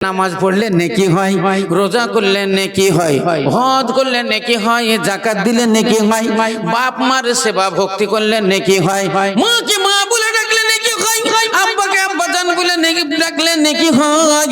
নামাজ পড়লে নেকি হয়, রোজা করলে নেকি হয়, হজ করলে নেকি হয়, জাকাত দিলে নেকি হয়, বাপ মার সেবা ভক্তি করলে নেকি হয়। মা কি হয় আব্বাকে আব্বা বলে নেকি ডাকলে নেকি হয়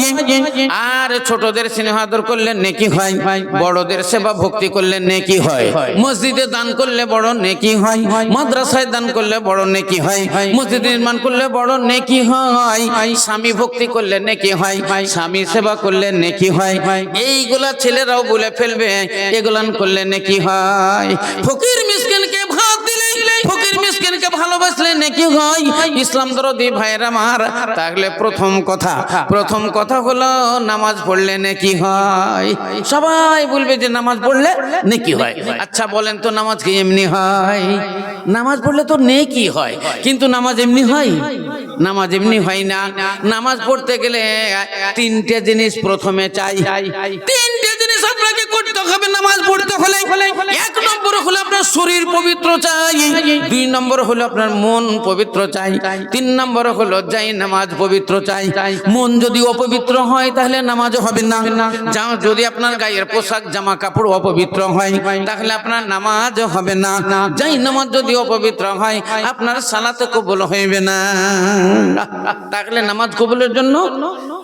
আর ছোটদের স্নেহ আদর করলে নেকি হয় বড়দের সেবা ভক্তি করলে নেকি হয় মসজিদে দান করলে বড় নেকি হয় মাদ্রাসায় দান করলে বড় নেকি হয় মসজিদ নির্মাণ করলে বড় নেকি হয় স্বামী ভক্তি করলে নেকি হয় স্বামী সেবা করলে নেকি হয় এইগুলা ছেলেরাও বলে ফেলবে এগুলান করলে নেকি হয় ফকির মিসকিনকে ভাত দিলে ফকির মিসকিনকে ভালোবাসলে নেকি হয় ইসলাম দরদি ভাইয়ের আমার তাহলে প্রথম কথা প্রথম কথা হলো নামাজ পড়লে নেকি হয়। সবাই বলবে যে নামাজ পড়লে নেকি হয়। আচ্ছা বলেন তো নামাজ কি এমনি হয়? নামাজ পড়লে তো নেকি হয়, কিন্তু নামাজ এমনি হয়? নামাজ এমনি হয় না। নামাজ পড়তে গেলে তিনটে জিনিস প্রথমে চাই। তিনটে জিনিস করতে হবে, নামাজ পড়তে হলে। এক নম্বর হলো আপনার শরীর পবিত্র চাই, দুই নম্বর হলো আপনার মন পবিত্র চাই, তিন নম্বর হলো যাই নামাজ পবিত্র চাই। মন যদি অপবিত্র হয়, তাহলে নামাজ হবে না। যা- যদি আপনার গায়ের পোশাক জামা কাপড় অপবিত্র হয়, তাহলে আপনার নামাজ হবে না। যাই নামাজ যদি অপবিত্র হয়, আপনার সালাতে কবুল হইবে না। তাহলে নামাজ কবুলের জন্য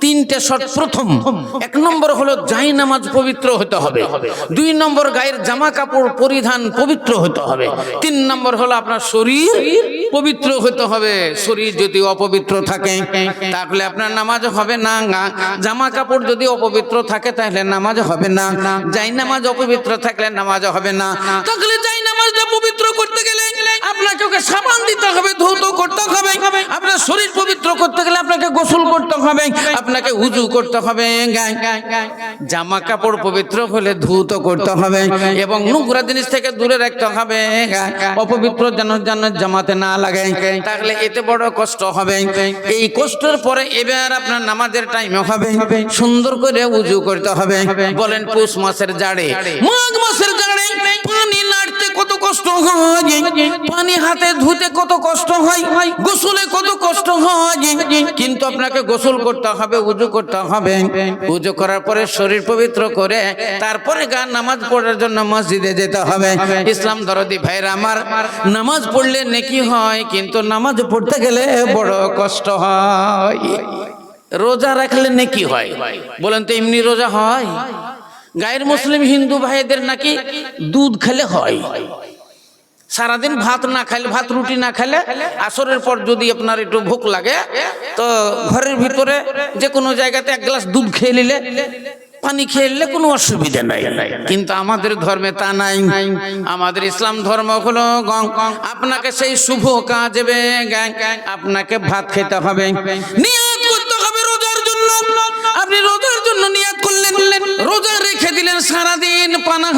তিনটে শর্ত প্রথম। এক নম্বর হলো যাই নামাজ পবিত্র হতে হবে। দুই নম্বর গায়ের জামা কাপড় পরিধান পবিত্র হতে হবে। তিন নম্বর হলো আপনার শরীর পবিত্র হতে হবে। শরীর যদি অপবিত্র থাকে, তাহলে আপনার নামাজ হবে না। জামা কাপড় যদি অপবিত্র থাকে, তাহলে নামাজ হবে না। যাই নামাজ অপবিত্র থাকলে নামাজ হবে না। তাহলে যাই নামাজটা পবিত্র করতে গেলে আপনাকে সাবান দিতে হবে, ধৌত করতে হবে। আপনার শরীর পবিত্র করতে গেলে আপনাকে গোসল করতে হবে, আপনাকে উজু করতে হবে, জামা কাপড় পবিত্র হলে ধৌত করতে হবে এবং নোংরা জিনিস থেকে দূরে রাখতে হবে, অপবিত্র যেন যেন জামাতে না লাগে, তাহলে এতে বড় কষ্ট হবে। এই কষ্টের পরে এবার আপনার নামাজের টাইম হবে, সুন্দর করে উজু করতে হবে। বলেন পুষ মাসের জাড়ে। মাঘ মাসের জাড়ে পানি নাড়তে কত কষ্ট হয়, পানি হাতে ধুতে কত কষ্ট হয়, গোসলে কত কষ্ট হয়, কিন্তু আপনাকে গোসল করতে হবে, উজু করতে হবে। উজু করার পরে শরীর পবিত্র করে তারপরে গান নামাজ পড়ার জন্য মসজিদে যেতে হবে। ইসলাম দরদি ভাইরা, আমার নামাজ পড়লে নেকি হয়, কিন্তু নামাজ পড়তে গেলে বড় কষ্ট হয়। রোজা রাখলে নেকি হয়। বলেন তো, এমনি রোজা হয়? গায়ের মুসলিম হিন্দু ভাইদের নাকি দুধ খেলে হয়? সারাদিন ভাত না খাইলে, ভাত রুটি না খেলে আসরের পর যদি আপনার একটু ভোক লাগে, তো ঘরের ভিতরে যে কোনো জায়গাতে এক গ্লাস দুধ খেয়ে নিলে, পানি খেয়ে নিলে কোনো অসুবিধা নাই। কিন্তু আমাদের ধর্মে তা নাই। আমাদের ইসলাম ধর্ম হলো আপনাকে সেই শুভ কাজে আপনাকে ভাত খেতে হবে। করতে হবে রোজার জন্য। আপনি রোজার জন্য নিয়ত করলেন, রোজা রেখে দিলেন সারাদিন পানা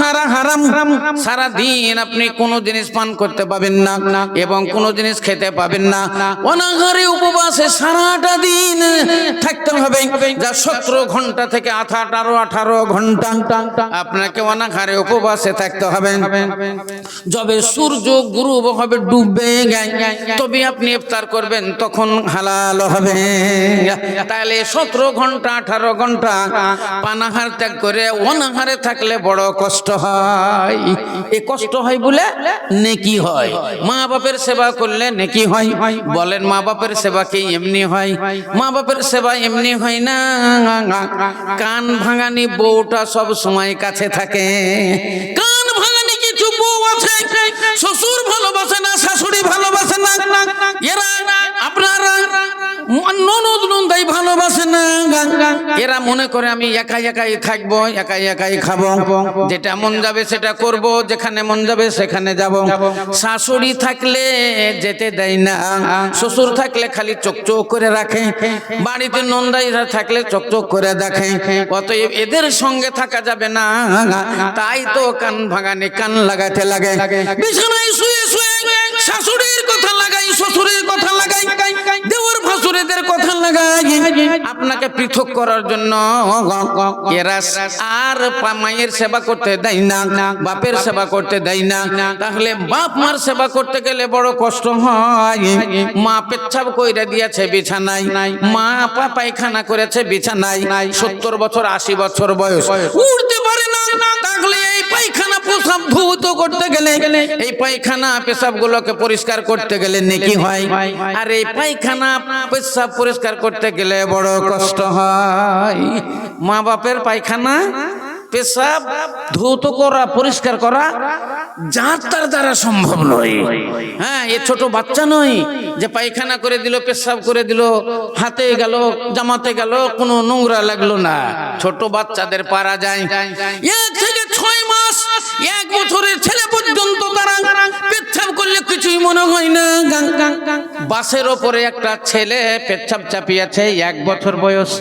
হারা হারাম। সারাদিন আপনি কোনো জিনিস পান করতে পাবেন না এবং কোনো জিনিস খেতে পাবেন না। অনাহারে উপবাসে সারাটা দিন থাকতে হবে। যা সতেরো ঘণ্টা থেকে আঠারো আঠারো ঘণ্টা আপনাকে অনাহারে উপবাসে থাকতে হবে। যবে সূর্য, গুরু হবে ডুববে তবে আপনি ইফতার করবেন, তখন হালাল হবে। তাহলে সতেরো ঘণ্টা, আঠারো ঘণ্টা পানাহার ত্যাগ করে অনাহারে থাকলে বড় কষ্ট হয়। এ কষ্ট হয় বলে নেকি হয়। মা বাপের সেবা করলে নেকি হয়। বলেন, মা বাপের সেবা কি এমনি হয়? মা বাপের সেবা এমনি হয় না? কান ভাঙানি বউটা সব সময় কাছে থাকে। কান ভাঙানি কিছু বউ আছে শ্বশুর ভালোবাসে না, শাশুড়ি ভালোবাসে না, এরা আপনারা ননদ নন্দাই ভালোবাসে না, এরা মনে করে আমি একাই একাই থাকব, একাই একাই খাব, যেটা মন যাবে সেটা করব, যেখানে মন যাবে সেখানে যাব। শাশুড়ি থাকলে যেতে দেয় না, শ্বশুর থাকলে খালি চোখ করে রাখে, বাড়িতে নন্দাইরা থাকলে চোখ করে দেখে, অতএব এদের সঙ্গে থাকা যাবে না, তাই তো কান ভাঙানে কান লাগাতে লাগে। বিছানায় শুয়ে শুয়ে শাশুড়ির কথা লাগাই, শ্বশুরের কথা লাগাই দেওয়ার ভাসুরের হুজুরেদের কথা লাগাই। আপনাকে পৃথক করার জন্য আর মায়ের সেবা করতে দেয় না, বাপের সেবা করতে দেয় না। তাহলে বাপ মার সেবা করতে গেলে বড় কষ্ট হয়। মা পেচ্ছাপ কইরা দিয়েছে বিছানায়, মা পা পায়খানা করেছে বিছানায়। সত্তর বছর, আশি বছর বয়স। উঠতে পারে না, তাহলে এই পায়খানা ধৌত করতে গেলে এই পায়খানা পেশাব গুলোকে পরিষ্কার করতে গেলে নেকি হয়। আর এই পায়খানা পেশাব পরিষ্কার করতে গেলে বড় কষ্ট হয়। মা বাপের পায়খানা পেশাব ধৌত করা, পরিষ্কার করা যার তার দ্বারা সম্ভব নয়। হ্যাঁ এ ছোট বাচ্চা নয় যে পায়খানা করে দিল, পেশাব করে দিল, হাতে গেল, জামাতে গেল, কোনো নোংরা লাগল না। ছোট বাচ্চাদের পারা যায়। থেকে এক বছরের ছেলে পর্যন্ত তারা পেচ্ছাপ করলে কিছুই মনে হয় না। বাসের ওপরে একটা ছেলে পেচ্ছাপ চাপিয়েছে, এক বছর বয়স।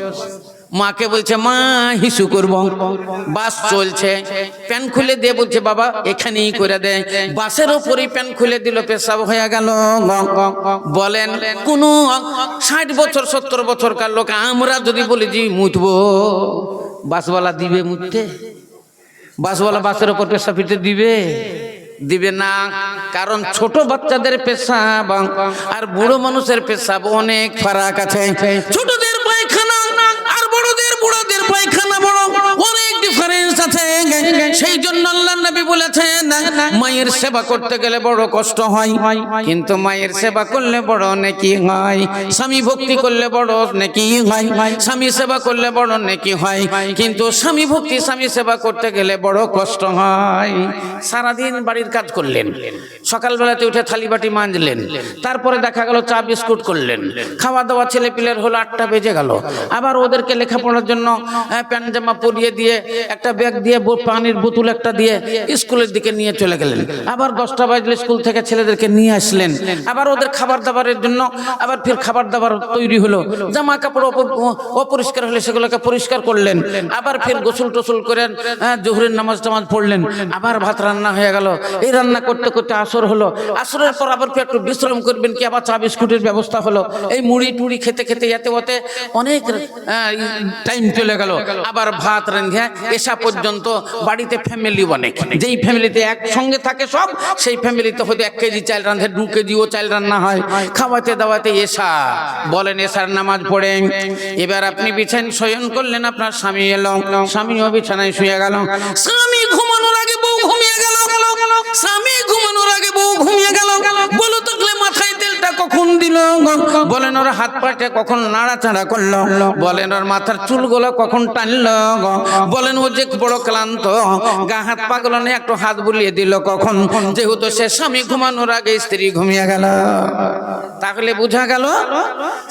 মাকে বলছে, মা, হিসু করব। বাস চলছে। প্যান খুলে দিয়ে বলছে, বাবা, এখানেই করে দে। বাসের ওপরেই প্যান খুলে দিল, পেশাব হয়ে গেল। বলেন, কোন ষাট বছর, সত্তর বছরকার লোক, আমরা যদি বলি যে মুতবো, বাসওয়ালা দিবে মুততে? বাসওয়ালা বাসের ওপর পেশা ফিরতে দিবে। দিবে না, কারণ ছোট বাচ্চাদের পেশাব আর বুড়ো মানুষের পেশা অনেক ফারাক আছে। ছোটদের পায়খানা আর বড়দের বুড়োদের পায়খানা বড়। অনেক ডিফারেন্স আছে। সেই জন্য আল্লাহ নবী বলেছেন, মায়ের সেবা করতে গেলে বড় কষ্ট হয়। কিন্তু মায়ের সেবা করলে বড় নেকি হয়। স্বামী ভক্তি করলে বড় নেকি হয়। স্বামী সেবা করলে বড় নেকি হয়। কিন্তু স্বামী ভক্তি, স্বামী সেবা করতে গেলে বড় কষ্ট হয়। সারাদিন বাড়ির কাজ করলেন। সকালবেলাতে উঠে থালি বাটি মাজলেন। তারপরে দেখা গেল চা বিস্কুট করলেন। খাওয়া দাওয়া ছেলে পিলের হলো আটটা বেজে গেল। আবার ওদেরকে লেখাপড়ার জন্য প্যান্ট জামা পরিয়ে দিয়ে, একটা ব্যাগ দিয়ে পানির বোতল একটা দিয়ে স্কুলের দিকে নিয়ে চলে গেলেন। আবার দশটা বাজলে স্কুল থেকে ছেলেদেরকে নিয়ে আসলেন। আবার ওদের খাবার দাবারের জন্য আবার ফির খাবার দাবার তৈরি হলো। জামা কাপড় অপ- অপরিষ্কার হলে সেগুলোকে পরিষ্কার করলেন। আবার ফির গোসল টোসল করেন হ্যাঁ, জোহরের নামাজ টামাজ পড়লেন। আবার ভাত রান্না হয়ে গেল। এই রান্না করতে করতে আসর হলো। আসরের পর আবার ফির একটু বিশ্রাম করবেন কি আবার চা বিস্কুটের ব্যবস্থা হলো। এই মুড়ি টুড়ি খেতে খেতে এতে ওতে অনেক টাইম চলে গেল। আবার ভাত রান্ধে এসা পর্যন্ত বাড়িতে ফ্যামিলি অনেক যেই ফ্যামিলিতে একসঙ্গে থাকে সব, সেই ফ্যামিলিতে হয়তো এক কেজি চাল রাঁধে, দু কেজিও চাল রান্না হয়। খাওয়াতে দাওয়াতে এসা। বলেন, এসার নামাজ পড়ে। এবার আপনি বিছান শয়ন করলেন, আপনার স্বামী এলো। স্বামীও বিছানায় শুয়ে গেল। স্বামী ঘুমানোর আগে বউ ঘুমিয়ে গেল। স্বামী ঘুমানোর আগে বউ ঘুমিয়ে গেল। বলো তো মাথায় কখন দিল বলেন, ওর হাত কখন নাড়াচাড়া করল? বলেন, ওর মাথার চুলগুলো কখন টানলো বলেন, ও যে বড় ক্লান্ত, গা হাত একটু হাত বুলিয়ে দিল কখন? যেহেতু সে স্বামী ঘুমানোর আগে স্ত্রী ঘুমিয়ে গেল। তাহলে বোঝা গেল,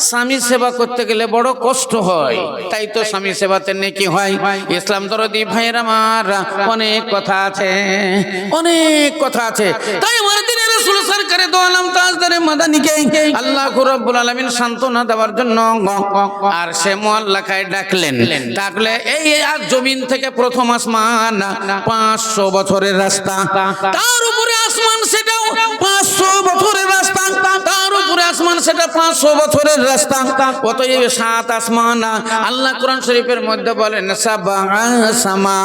স্বামী সেবা করতে গেলে বড় কষ্ট হয়। তাই তো স্বামী সেবাতে নেকি হয়। ইসলাম দরদি ভাইয়ের আমার অনেক কথা আছে, অনেক কথা আছে। তাই আমার দিনের রাসূল সরকারে দো ধরে তাজদারে মাদানিকে। আল্লাহ রব্বুল আলামিন সান্ত্বনা দেওয়ার জন্য আর সে মোয়াল্লাকায় ডাকলেন। ডাকলে, এই আর জমিন থেকে প্রথম আসমান, পাঁচশো বছরের রাস্তা। তার উপরে আসমান সেটাও পাঁচশো বছরের রাস্তা। তার উপরে আসমান সেটা পাঁচশো বছরের রাস্তা। অতএব সাত আসমান, আল্লাহ কোরআন শরীফের মধ্যে বলেন সামা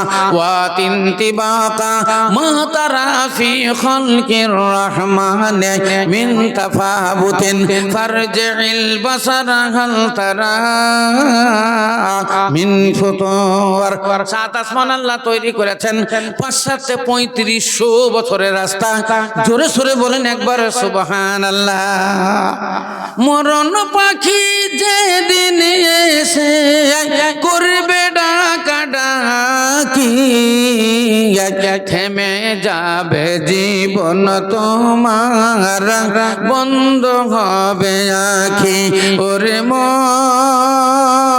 ফুতুর সাত আল্লাহ তৈরি করেছেন পাঁচ সাথে পঁয়ত্রিশশো বছরের রাস্তা। জোরে সোরে বলেন একবার সুবহান আল্লাহ মরণ পাখি যেদিন এসে করবে ডাকা ডাকি থেমে যাবে জীবন তোমার, বন্ধ হবে আখি। ওরে মন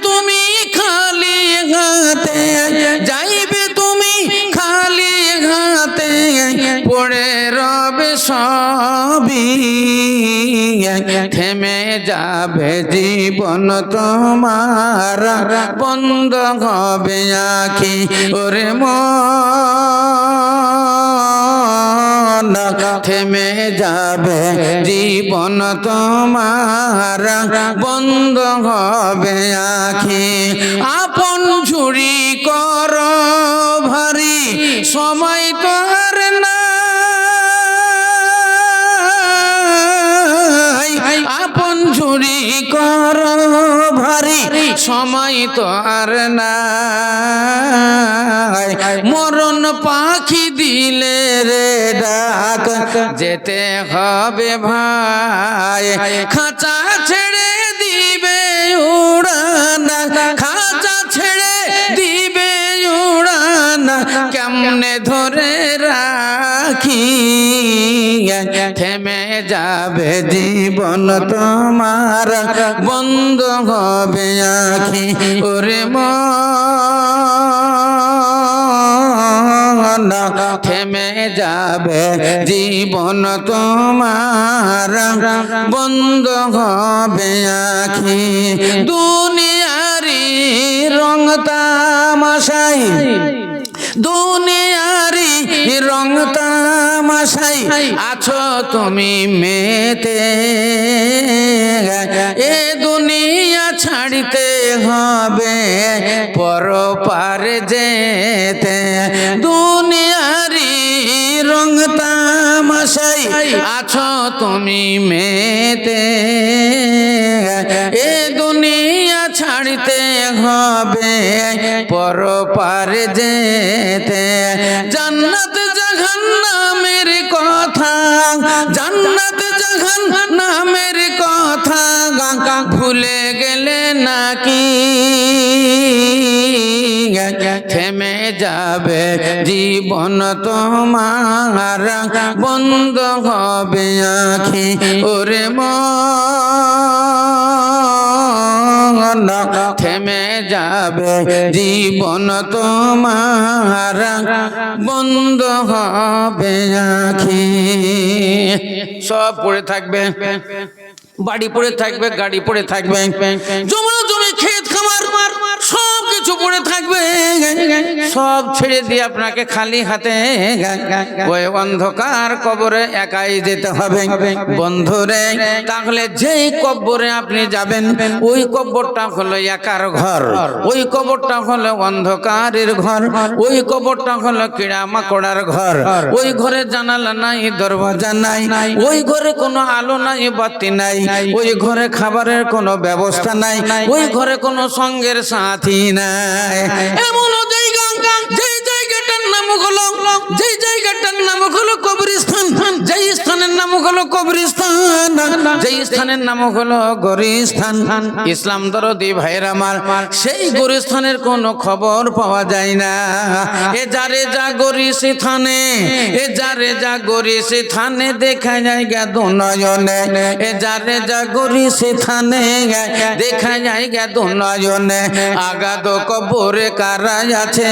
সবই থেমে যাবে জীবন তোমার। বন্ধ হবে আখি, ওরে মন। থেমে যাবে জীবন তোমার। বন্ধ হবে আখি, আপন ঝুড়ি কর ভারী। সময় তো আপন ঝুড়ি কর ভারী সময় তো আর নাই। মরণ পাখি দিলে রে ডাক যেতে হবে ভাই। খাঁচা ছেড়ে দিবে উড়ান খাঁচা ছেড়ে দিবে উড়ান কেমনে ধরে রাখি? থেমে যাবে জীবন তোমার। বন্ধ হবে আখি, ওরে মন। থেমে যাবে জীবন তোমার। বন্ধ হবে আখি দুনিয়ারি রং তামাশাই। দুনিয়ারি রং তামাশাই আছো তুমি মেতে। এ দুনিয়া ছাড়িতে হবে পর পার যেতে। দুনিয়ারি রং তামাশাই আছো তুমি মেতে। এ ছাড়িতে হবে পর পার যেতে। জান্নাত জাহান্নামের কথা, জান্নাত জাহান্নামের কথা, ভুলে গেলে নাকি? থেমে যাবে জীবন তোমার, বন্ধ হবে আখি, ওরে মন থেমে যাবে জীবন তোমার। বন্ধ হবে আখি। সব পড়ে থাকবে। বাড়ি পড়ে থাকবে গাড়ি পড়ে থাকবে। জমা জমি ক্ষেত খামার সব কিছু পড়ে থাকবে। সব ছেড়ে দিয়ে আপনাকে খালি হাতে ওই অন্ধকার কবরে একাই যেতে হবে। বন্ধুরে তাহলে যেই কবরে আপনি যাবেন ওই কবরটা হলো একার ঘর। ওই কবরটা হলো অন্ধকারের ঘর। ওই কবরটা হলো কিড়া মাকড়ার ঘর। ওই ঘরে জানালা নাই দরওয়াজা নাই। ওই ঘরে কোনো আলো নাই বাতি নাই। ওই ঘরে খাবারের কোনো ব্যবস্থা নাই। ওই ঘরে কোনো সঙ্গের সাথী নাই। এমন জায়গা যেই জায়গাটার নাম হলো, যেই জায়গাটার নাম হলো কবরস্থান, যেই স্থানের নাম হলো কবরস্থান, যেই স্থানের নাম হলো গরিস্থান। ইসলাম দরদি ভাইয়ের আমার, সেই গরিস্থানের কোনো খবর পাওয়া যায় না। এ যারে যা গরিসি থানে, এ যারে যা গরিসি থানে দেখা যায় গা দু নয়নে। এ যারে যা গরিসি থানে দেখা যায় গা দু নয়নে। আগাদ কবরে কারা আছে।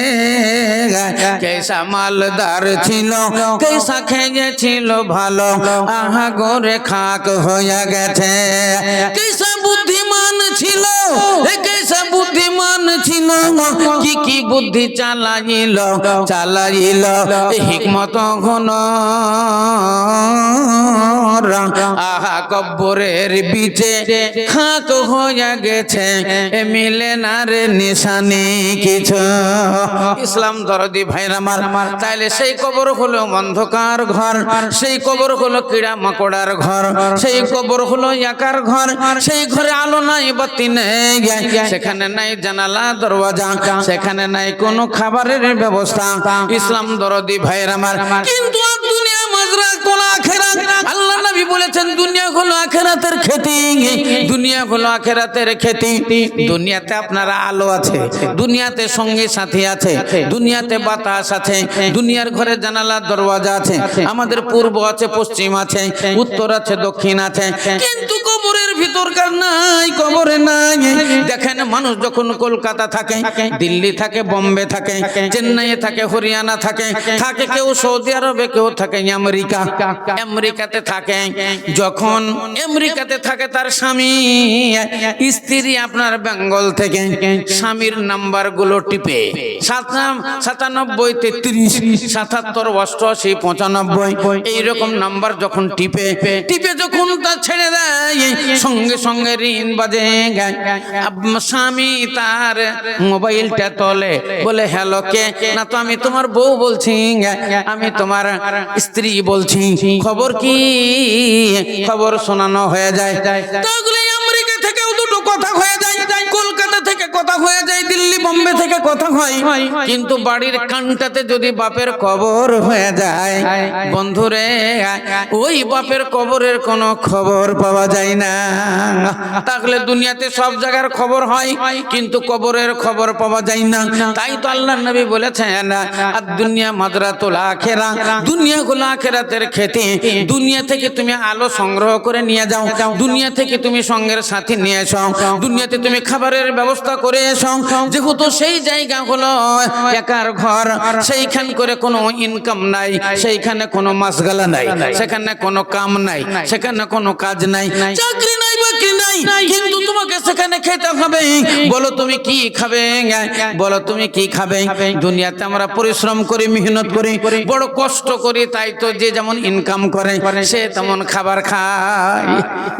কেসা মালদার ছিল, কেসা খেয়েছিল ভালো, আহা গোরে খাক হয়ে গেছে। কেসা বুদ্ধিমান ছিল কেসা বুদ্ধিমান ছিল, কি কি বুদ্ধি চালাইল চালাইল হিকমত ঘন আহা কব্বরের বিচে খাক হয়ে গেছে মিলে না রে নিশানি কিছু। ইসলাম দরদি ভাইরা মার তাইলে সেই কবর হলো অন্ধকার ঘর সেই কবর হলো কিড়া মাকড়ার ঘর সেই কবর হলো একার ঘর সেই ঘরে আলো নাই বাতি নেই সেখানে নাই জানালা দরওয়াজা সেখানে নাই কোনো খাবারের ব্যবস্থা। ইসলাম দরদি ভাইরা মার কিন্তু দরওয়াজা আছে, আমাদের পূর্ব আছে, পশ্চিম আছে, উত্তর আছে, দক্ষিণ আছে। কিন্তু কবরের ভিতরকার নাই, কবরে নাই। দেখেন, মানুষ যখন কলকাতা থাকে, দিল্লি থাকে, বোম্বে থাকে, চেন্নাইয়ে থাকে, হরিয়ানা থাকে থাকে কেউ সৌদি আরবে, কেউ থাকে আমেরিকা। আমেরিকাতে থাকে। যখন আমেরিকাতে থাকে তার স্বামী, স্ত্রী আপনার বেঙ্গল থেকে, স্বামীর নাম্বারগুলো টিপে সাতানব্বই, তেত্রিশ, সাতাত্তর, অষ্টআশি, পঁচানব্বই, এইরকম নাম্বার যখন টিপে টিপে যখন তা ছেড়ে দেয়, সঙ্গে সঙ্গে ঋণ বাজে স্বামী তার মোবাইলটা তোলে, বলে, হ্যালো, কে? না তো আমি তোমার বউ বলছি আমি তোমার স্ত্রী বলছি খবর কি? খবর শোনানো হয়ে যায়। আমেরিকা থেকেও দুটো কথা হয়ে যায়। কলকাতা কথা হয়ে যায় দিল্লি বোম্বে থেকে কথা হয়। কিন্তু বাড়ির কানটাতে যদি বাপের কবর হয়ে যায় বন্ধুরে ওই বাপের কবরের কোনো খবর পাওয়া যায় না। তাহলে দুনিয়াতে সব জায়গার খবর হয় কিন্তু কবরের খবর পাওয়া যায় না। তাই তো আল্লাহ নবী বলেছেন আর দুনিয়া মাদরাতুল আখেরা দুনিয়া গুলো আখেরাতের খেতে। দুনিয়া থেকে তুমি আলো সংগ্রহ করে নিয়ে যাও। দুনিয়া থেকে তুমি সঙ্গের সাথী নিয়ে এসো। দুনিয়াতে তুমি খাবারের ব্যবস্থা করে এসো যেহেতু সেই জায়গা হলো একার ঘর সেইখান করে কোনো ইনকাম নাই সেইখানে কোনো মাসগালা নাই সেখানে কোনো কাম নাই সেখানে কোনো কাজ নাই। চাকরি নাই বাকরি নাই কিন্তু তোমাকে সেখানে খেতে হবে। বলো তুমি কি খাবে? বলো তুমি কি খাবে? দুনিয়াতে আমরা পরিশ্রম করি মেহনত করি বড় কষ্ট করি তাই তো যে যেমন ইনকাম করে সে তেমন খাবার খায়।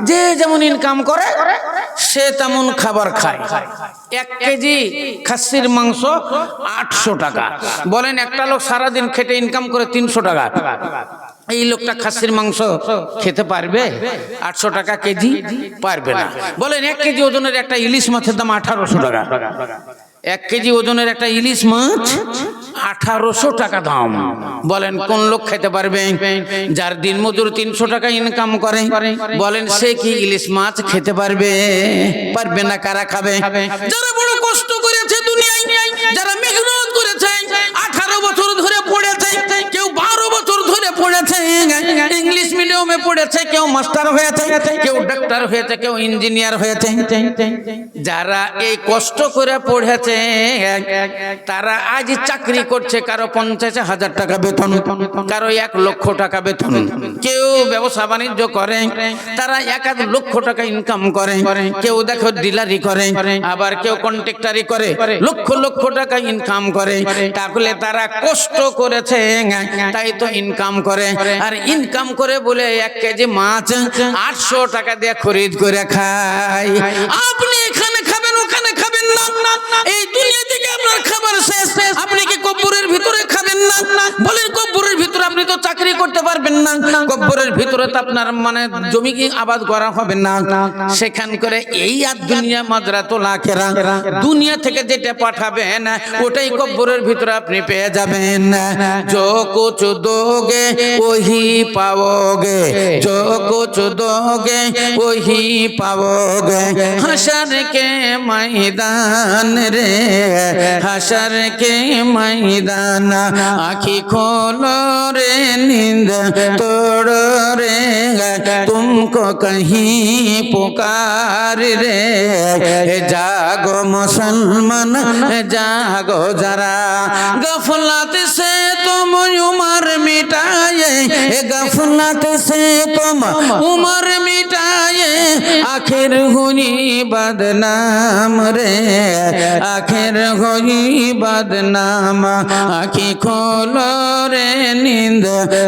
যে যেমন ইনকাম করে সে তেমন খাবার খায়। এক কেজি খাসির মাংস আটশো টাকা। বলেন, একটা লোক সারাদিন খেটে ইনকাম করে তিনশো টাকা। এই লোকটা খাসির মাংস খেতে পারবে? আটশো টাকা কেজি পারবে না। বলেন, এক কেজি ওজনের একটা ইলিশ মাছের দাম আঠারোশো টাকা। এক কেজি ওজনের একটা ইলিশ মাছ, আঠারোশো টাকা দাম। বলেন, কোন লোক খেতে পারবে? যার দিন মজুর তিনশো টাকা ইনকাম করে, বলেন, সে কি ইলিশ মাছ খেতে পারবে? পারবে না, কারা খাবে? যারা বড় কষ্ট করেছে দুনিয়ায়, যারা মেহনত করেছে, আঠারো বছর মিডিয়ামে পড়েছে, কেউ মাস্টার হয়েছে, কেউ ডাক্তার হয়েছে, কেউ ইঞ্জিনিয়ার হয়েছে। যারা এই কষ্ট করে পড়েছে, তারা আজ চাকরি করছে কারও পঞ্চাশ হাজার টাকা বেতন, কারও এক লক্ষ টাকা বেতন। কেউ ব্যবসা বাণিজ্য করে, তারা এক এক লক্ষ টাকা ইনকাম করে। কেউ দেখো ডিলারি করে, আবার কেউ কন্ট্রাক্টারি করে, লক্ষ লক্ষ টাকা ইনকাম করে। তাহলে তারা কষ্ট করেছে, তাই তো ইনকাম করে। আর ইনকাম করে বলে এক কেজি মাছ আটশো টাকা দিয়ে খরিদ করে খায় আপনি এখানে কবরের ভিতরে তো আপনার মানে জমি কি আবাদ করা হবে না? সেখান করে এই আর দুনিয়া মাজরা তো লাখেরা দুনিয়া থেকে যেটা পাঠাবেন ওটাই কবরের ভিতরে আপনি পেয়ে যাবেন। যো কুছ দোগে ওহি পাওগে। যো কুছ দোগে ওহি পাওগে। হাসার কে ময়দান রে হাসার কে ময়দান আখি খোলো রে নিন্দ তোড় रे तुमको कहीं पुकार रे जागो मुसलमान जागो जरा गफलत से तुम उमर मिटाए गफलत से तुम उमर मिटाए आखिर हुई बदनाम रे आखिर हुई बदनाम आखी खोलो रे नींद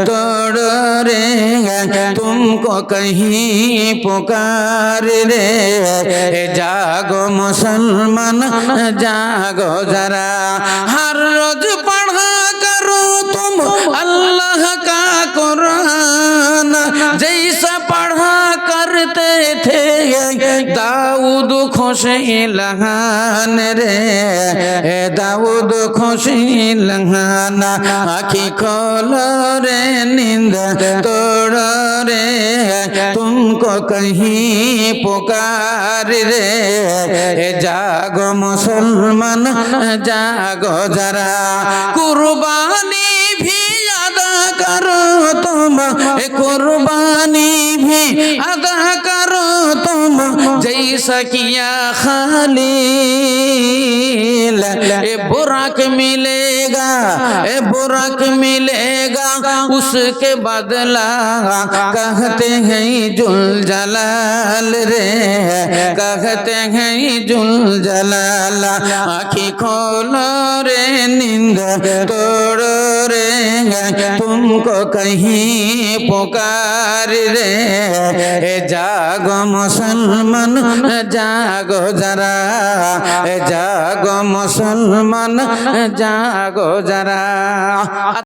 तोड़ो रे तुमको कहीं पुकार रे जागो मुसलमान जागो जरा हर रोज पढ़ा करो तुम अल्लाह का कुरान जैसा पढ़ा करते थे दाऊद खुशी लहान रे दाऊद खुशी लहाना आखी खोलो रे नींद तोड़ो रे तुमको कहीं पुकार रे जागो मुसलमान जागो जरा कुर्बानी भी अदा करो तुम ए कुर्बानी भी अदा करो तुम जैसा किया खालील ए बुराक मिलेगा ए बुराक मिलेगा उसके बदला कहते हैं जुल जलाल रे कहते हैं जुल जलाल आखी खोलो रे नींद तोड़ो रे तुमको कहीं पुकार रे ए जागो मुसलमान जागो जरा ए जागो मुसलमान जागो जरा